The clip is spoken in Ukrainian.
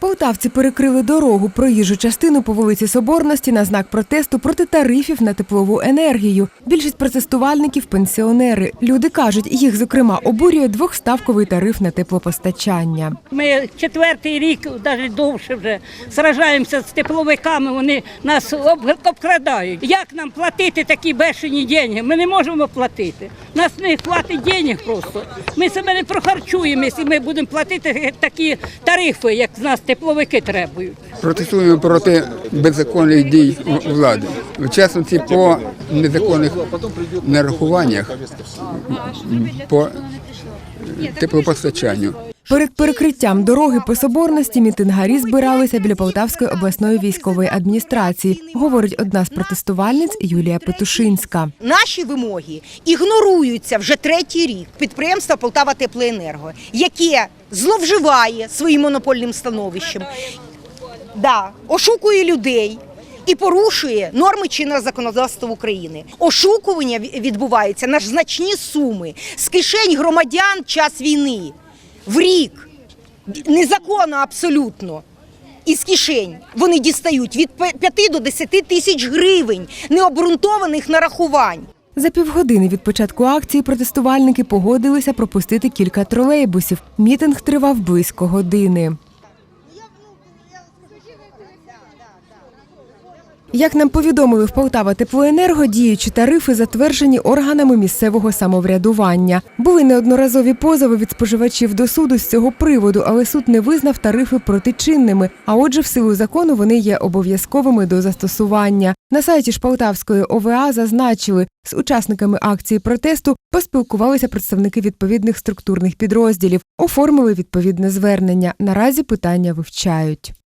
Полтавці перекрили дорогу проїжджу частину по вулиці Соборності на знак протесту проти тарифів на теплову енергію. Більшість протестувальників пенсіонери. Люди кажуть, їх зокрема обурює двохставковий тариф на теплопостачання. Ми четвертий рік, навіть довше вже, сражаємося з тепловиками, вони нас об- обкрадають. Як нам платити такі бешені деньги? Ми не можемо платити. Нас не хватить денег просто. Ми себе не прохарчуємо, якщо ми будемо платити такі тарифи, як з нас тепловики требують. Протестуємо проти беззаконних дій влади. В частності по незаконних нарахуваннях по теплопостачанню. Перед перекриттям дороги по соборності мітингарі збиралися біля Полтавської обласної військової адміністрації, говорить одна з протестувальниць Юлія Петушинська. Наші вимоги ігноруються вже третій рік підприємства Полтава Теплоенерго, яке зловживає своїм монопольним становищем, да, ошукує людей. І порушує норми чинного законодавства України. Ошукування ві- відбувається на значні суми з кишень громадян час війни в рік. Незаконно абсолютно. Із кишень вони дістають від 5 до 10 тисяч гривень необґрунтованих нарахувань. За півгодини від початку акції протестувальники погодилися пропустити кілька тролейбусів. Мітинг тривав близько години. Як нам повідомили в Полтава Теплоенерго, діючі тарифи затверджені органами місцевого самоврядування. Були неодноразові позови від споживачів до суду з цього приводу, але суд не визнав тарифи протичинними. А отже, в силу закону вони є обов'язковими до застосування. На сайті ж Полтавської ОВА зазначили, з учасниками акції протесту поспілкувалися представники відповідних структурних підрозділів, оформили відповідне звернення. Наразі питання вивчають.